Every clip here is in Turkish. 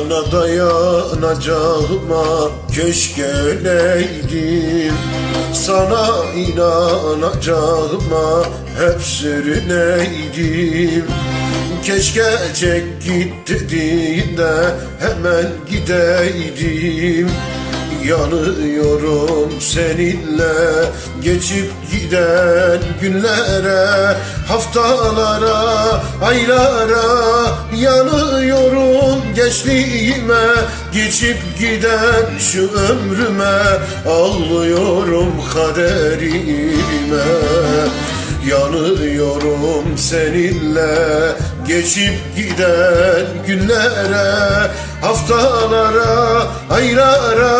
Sana dayanacağıma keşke öleydim Sana inanacağıma hep sürüneydim Keşke çek git dediğinde hemen gideydim Yanıyorum seninle. Geçip giden günlere Haftalara, aylara yanıyorum gençliğime. Geçip giden şu ömrüme ağlıyorum kaderime. Yanıyorum seninle geçip giden günlere Haftalara, aylara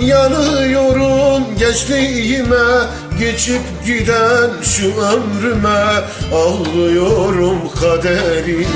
yanıyorum gençliğime Geçip giden şu ömrüme ağlıyorum kaderime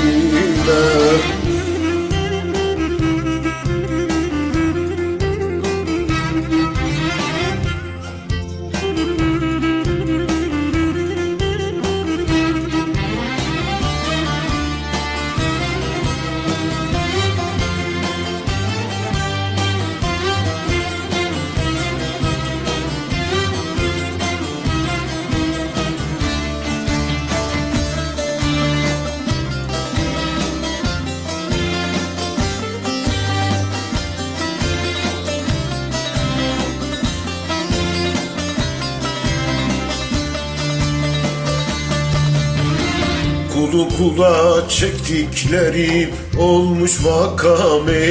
Kulu kula çektiklerim olmuş vakame.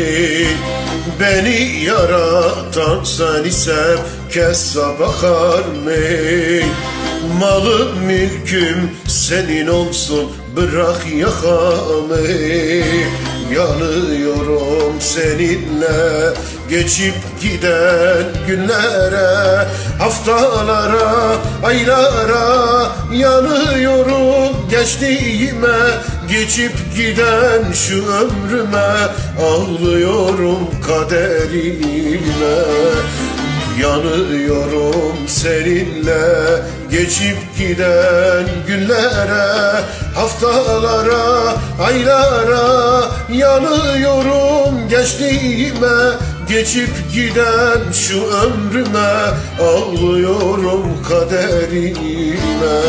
Beni yaratan sen ise kessa bakar mı? Malım mülküm senin olsun bırak yakamı. Yanıyorum seninle geçip giden günlere Haftalara, aylara yanıyorum gençliğime Geçip giden şu ömrüme ağlıyorum kaderime. Yanıyorum seninle geçip giden günlere Haftalara, aylara. Yanıyorum gençliğime Geçip giden şu ömrüme ağlıyorum kaderime